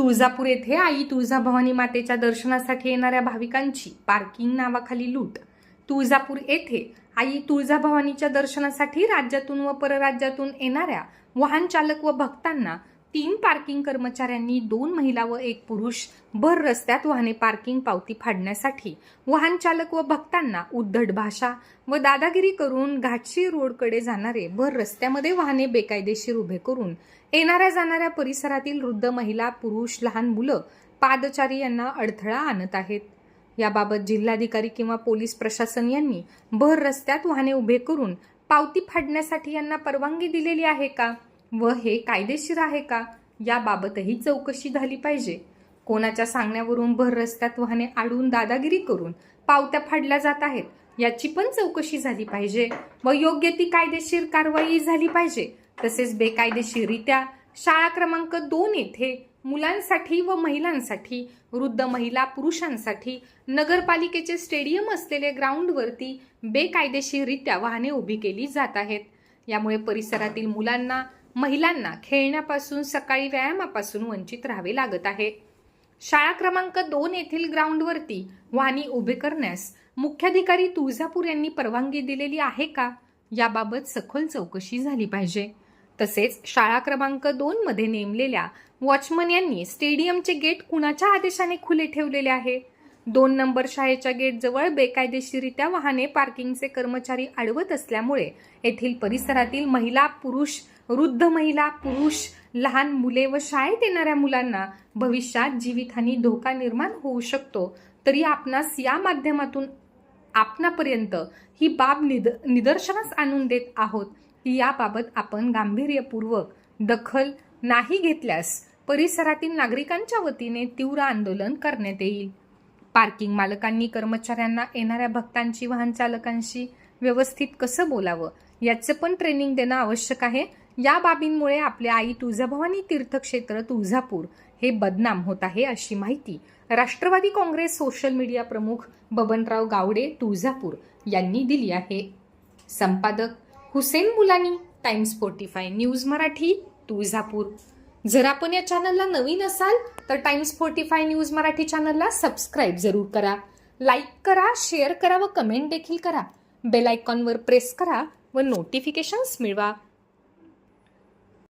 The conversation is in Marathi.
तुळजापूर येथे आई तुळजाभवानी मातेच्या दर्शनासाठी येणाऱ्या भाविकांची पार्किंग नावाखाली लूट. तुळजापूर येथे आई तुळजाभवानीच्या दर्शनासाठी राज्यातून व परराज्यातून येणाऱ्या वाहन चालक व भक्तांना तीन पार्किंग कर्मचाऱ्यांनी दोन महिला व एक पुरुष भर रस्त्यात वाहने पार्किंग पावती फाडण्यासाठी वाहन चालक व भक्तांना उद्धट भाषा व दादागिरी करून घाटशी रोडकडे जाणारे भर रस्त्यामध्ये वाहने बेकायदेशीर उभे करून येणाऱ्या जाणाऱ्या परिसरातील वृद्ध महिला पुरुष लहान मुलं पादचारी यांना अडथळा आणत आहेत. याबाबत जिल्हाधिकारी किंवा पोलीस प्रशासन यांनी भर रस्त्यात वाहने उभे करून पावती फाडण्यासाठी यांना परवानगी दिलेली आहे का? व हे कायदेशीर आहे का? याबाबतही चौकशी झाली पाहिजे. कोणाच्या सांगण्यावरून भर रस्त्यात वाहने आडून दादागिरी करून पावत्या फाडल्या जात आहेत याची पण चौकशी झाली पाहिजे व योग्य ती कायदेशीर कारवाई झाली पाहिजे. तसेच बेकायदेशीररित्या शाळा क्रमांक दोन येथे मुलांसाठी व महिलांसाठी वृद्ध महिला पुरुषांसाठी नगरपालिकेचे स्टेडियम असलेले ग्राउंडवरती बेकायदेशीररित्या वाहने उभी केली जात आहेत. यामुळे परिसरातील मुलांना महिलांना खेळण्यापासून सकाळी व्यायामापासून वंचित राहावे लागत आहे. शाळा क्रमांक दोन येथील ग्राउंडवरती वाहने उभे करण्यास मुख्याधिकारी तुळजापूर यांनी परवानगी दिलेली आहे का? याबाबत सखोल चौकशी झाली पाहिजे. तसेच शाळा क्रमांक दोन मध्ये नेमलेल्या वॉचमन यांनी स्टेडियमचे गेट कुणाच्या आदेशाने खुले ठेवलेले आहे? दोन नंबर शाळेच्या गेटजवळ बेकायदेशीरित्या वाहने पार्किंगचे कर्मचारी अडवत असल्यामुळे येथील परिसरातील महिला पुरुष वृद्ध महिला पुरुष लहान मुले व शाळेत येणाऱ्या मुलांना भविष्यात जीवितहानी धोका निर्माण होऊ शकतो. तरी आपणास या माध्यमातून आपणापर्यंत ही बाब निद निदर्शनास आणून देत आहोत. की याबाबत आपण गांभीर्यपूर्वक दखल नाही घेतल्यास परिसरातील नागरिकांच्या वतीने तीव्र आंदोलन करण्यात येईल. पार्किंग मालकांनी कर्मचाऱ्यांना येणाऱ्या भक्तांची वाहन चालकांशी व्यवस्थित कसं बोलावं याचं पण ट्रेनिंग देणं आवश्यक आहे. या बाबींमुळे आपल्या आई तुळजाभवानी तीर्थक्षेत्र तुळजापूर हे बदनाम होत आहे अशी माहिती राष्ट्रवादी काँग्रेस सोशल मीडिया प्रमुख बबनराव गावडे तुळजापूर यांनी दिली आहे. संपादक Hussain Mulani times fortify news Marathi Tuljapur. जर आपण या चॅनलला नवीन असाल तर टाइम्स फोर्टीफाय न्यूज मराठी चॅनलला सबस्क्राईब जरूर करा. लाईक करा शेअर करा व कमेंट देखील करा. बेल आयकॉनवर प्रेस करा व नोटिफिकेशन्स मिळवा.